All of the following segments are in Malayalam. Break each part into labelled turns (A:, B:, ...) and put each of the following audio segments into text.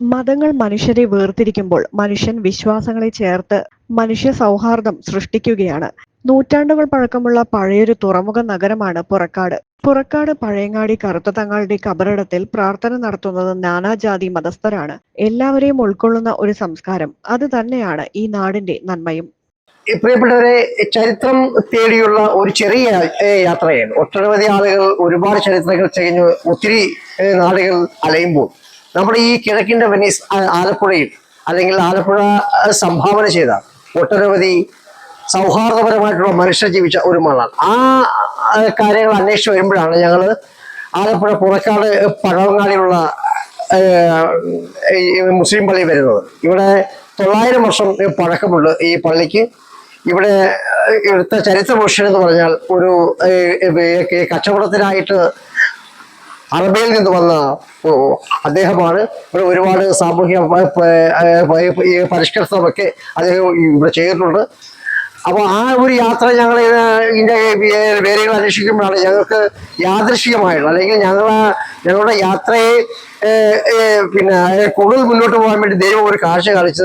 A: മതങ്ങൾ മനുഷ്യരെ വേർതിരിക്കുമ്പോൾ മനുഷ്യൻ വിശ്വാസങ്ങളെ ചേർത്ത് മനുഷ്യ സൗഹാർദ്ദം സൃഷ്ടിക്കുകയാണ്. നൂറ്റാണ്ടുകൾ പഴക്കമുള്ള പഴയൊരു തുറമുഖ നഗരമാണ് പുറക്കാട്. പുറക്കാട് പഴയങ്ങാടി കറുത്ത തങ്ങളുടെ കബറിടത്തിൽ പ്രാർത്ഥന നടത്തുന്നത് നാനാജാതി മതസ്ഥരാണ്. എല്ലാവരെയും ഉൾക്കൊള്ളുന്ന ഒരു സംസ്കാരം. അത് തന്നെയാണ് ഈ നാടിന്റെ നന്മയും.
B: പ്രിയപ്പെട്ടവരെ ചരിത്രം തേടിയുള്ള ഒരു ചെറിയ യാത്രയാണ്. ഒട്ടനവധി ആളുകൾ ഒരുപാട് ചരിത്രങ്ങൾ ചെയ്യുന്നു. ഒത്തിരി നാടുകൾ അലയുമ്പോൾ. നമ്മുടെ ഈ കിഴക്കിന്റെ വെനീസ് ആലപ്പുഴയിൽ അല്ലെങ്കിൽ ആലപ്പുഴ സംഭാവന ചെയ്ത ഒട്ടനവധി സൗഹാർദ്ദപരമായിട്ടുള്ള മനുഷ്യർ ജീവിച്ച ഒരു മണ്ണാണ്. ആ കാര്യങ്ങൾ അന്വേഷിച്ച് വരുമ്പോഴാണ് ഞങ്ങൾ ആലപ്പുഴ പുറക്കാട് പഴവങ്ങാടിയുള്ള മുസ്ലിം പള്ളി വരുന്നത്. ഇവിടെ തൊള്ളായിരം വർഷം പഴക്കമുണ്ട് ഈ പള്ളിക്ക്. ഇവിടെ ഇവിടുത്തെ ചരിത്രപുരുഷൻ എന്ന് പറഞ്ഞാൽ ഒരു കച്ചവടത്തിനായിട്ട് അറബിയിൽ നിന്ന് വന്ന അദ്ദേഹമാണ്. ഇവിടെ ഒരുപാട് ഈ പരിഷ്കരണമൊക്കെ അദ്ദേഹം ഇവിടെ ചെയ്തിട്ടുണ്ട്. അപ്പോൾ ആ ഒരു യാത്ര ഞങ്ങൾ ഇതിന്റെ പേരുകൾ അന്വേഷിക്കുമ്പോഴാണ് ഞങ്ങൾക്ക് യാദൃശികമായിട്ടുള്ള അല്ലെങ്കിൽ ഞങ്ങൾ ഞങ്ങളുടെ യാത്രയെ പിന്നെ കൂടുതൽ മുന്നോട്ട് പോകാൻ വേണ്ടി ദൈവം ഒരു കാഴ്ച കാണിച്ചു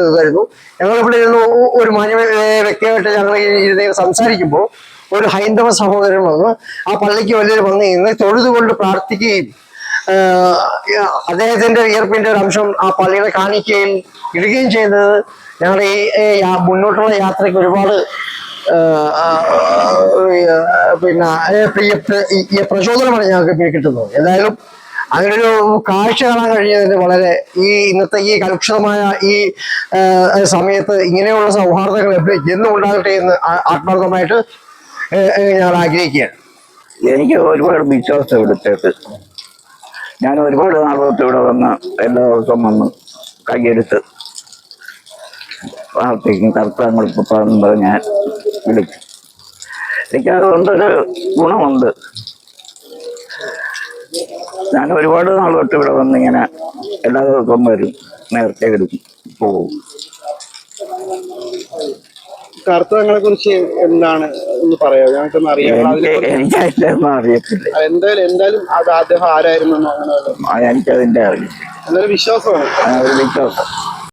B: ഞങ്ങൾ ഇവിടെ ഇരുന്ന് ഒരു മാന്യ വ്യക്തിയായിട്ട് ഞങ്ങൾ ഇരുന്ന് സംസാരിക്കുമ്പോൾ ഒരു ഹൈന്ദവ സഹോദരൻ വന്ന് ആ പള്ളിക്ക് വലിയൊരു വന്ന് നിന്ന് തൊഴുതുകൊണ്ട് പ്രാർത്ഥിക്കുകയും അദ്ദേഹത്തിന്റെ വിയർപ്പിന്റെ ഒരു അംശം ആ പള്ളിയുടെ കാണിക്കുകയും ഇടുകയും ചെയ്തത് ഞങ്ങളുടെ ഈ മുന്നോട്ടുള്ള യാത്രയ്ക്ക് ഒരുപാട് പിന്നെ പ്രിയ പ്രചോദനമാണ് ഞങ്ങൾക്ക് കിട്ടുന്നത്. എന്തായാലും അങ്ങനൊരു കാഴ്ച കാണാൻ കഴിഞ്ഞതിന് വളരെ ഈ ഇന്നത്തെ ഈ കലുഷിതമായ ഈ സമയത്ത് ഇങ്ങനെയുള്ള സൗഹാർദ്ദങ്ങൾ എന്നും ഉണ്ടാകട്ടെ എന്ന് ആത്മാർത്ഥമായിട്ട് ഞങ്ങൾ ആഗ്രഹിക്കുകയാണ്.
C: എനിക്ക് ഒരുപാട് വിശ്വാസം ഇവിടുത്തേക്ക് ഞാൻ ഒരുപാട് നാളോട്ട് ഇവിടെ വന്ന് എല്ലാ ദിവസവും വന്ന് കൈയെടുത്ത് പ്രാർത്ഥിക്കും കർത്താങ്ങൾ പറഞ്ഞ് ഞാൻ വിളിക്കും. എനിക്ക് അതുകൊണ്ടൊരു ഗുണമുണ്ട്. ഞാൻ ഒരുപാട് നാളോട്ട് ഇവിടെ വന്ന് ഇങ്ങനെ എല്ലാ ദിവസവും വരും നേരത്തെ എടുക്കും പോകും.
D: കർത്താങ്ങളെ കുറിച്ച് എന്താണ് ഒന്ന് പറയാമോ? ഞങ്ങൾക്ക് അറിയാം
C: അറിയത്തില്ല.
D: എന്തായാലും എന്തായാലും അത് അദ്ദേഹം ആരായിരുന്നു
C: എനിക്കതിന്റെ അറിയില്ല.
D: വിശ്വാസമാണ്.
C: വിശ്വാസം.